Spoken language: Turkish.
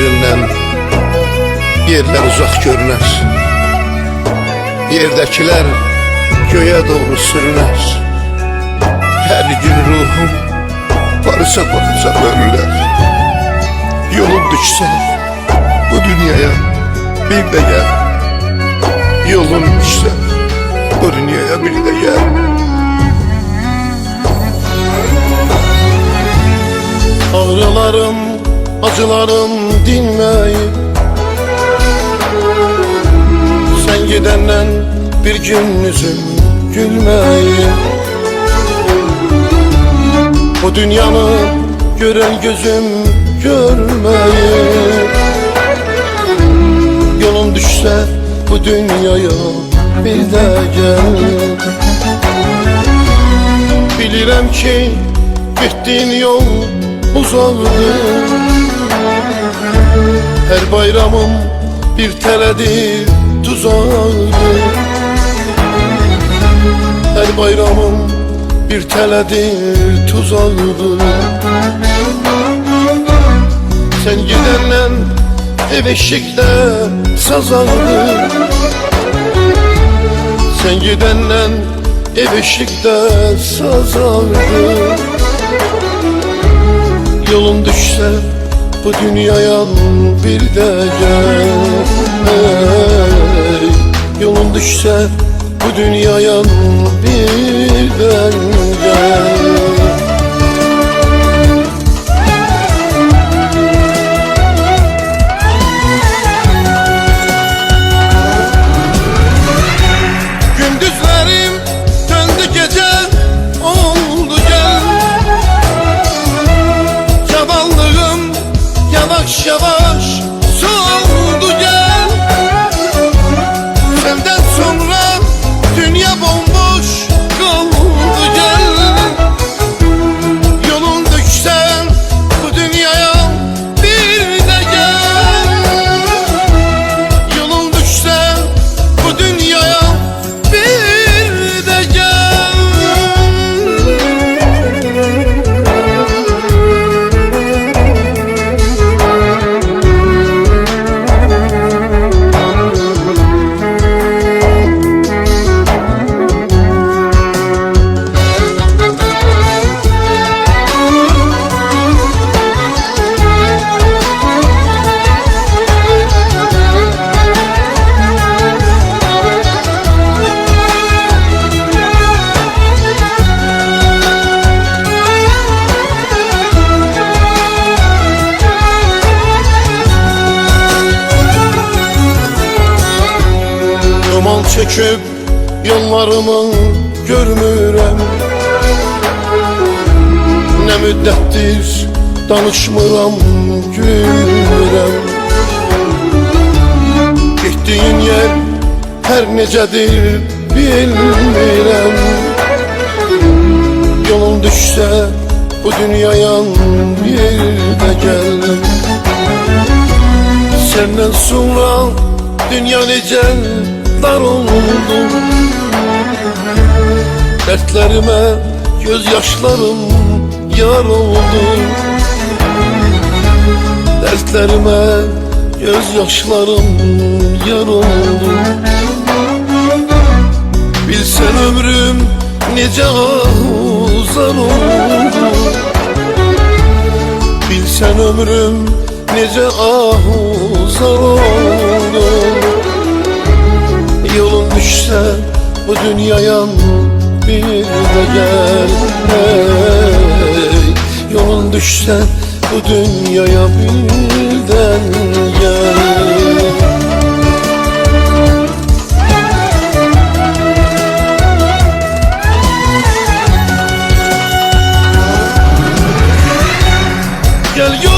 üzündən yerlər uzaq görünər. Yerdəkilər göyə doğru sürünər. Hər gün ruhum varsa baxacaq ölülər. Yolum düşsə bu dünyaya bir də gəl. Yolum düşsə bu dünyaya bir də gəl. Ağrılarım, acılarım dinmeyip Sen gidenden bir gün yüzüm gülmeyip Bu dünyanı gören gözüm görmeyip Yolun düşse bu dünyaya bir de gel. Bilirəm ki gittiğin yol uzaqdır Her bayramım bir teledir tuzağıdır Her bayramım bir teledir tuzağıdır Sen gidenden ev eşikte sazağıdır Sen gidenden ev eşikte sazağıdır Yolun düşse bu dünyaya bir de gel. Hey, Yolun düşse bu dünyaya bir Shabbat. Çekip yollarımı görmürəm Ne müddettir danışmıram gülmürəm Gittiğin yer her necedir bilmirəm Yolun düşse bu dünyaya bir de gel. Senden sonra dünya nece dar oldu. Dertlerime gözyaşlarım yar oldu. Dertlerime gözyaşlarım yar oldu. Bilsen ömrüm nece uzar oldu. Bilsen ömrüm nece ahuzar oldu bu dünyaya bir de gel hey. Yolun düşse bu dünyaya birden gel Gel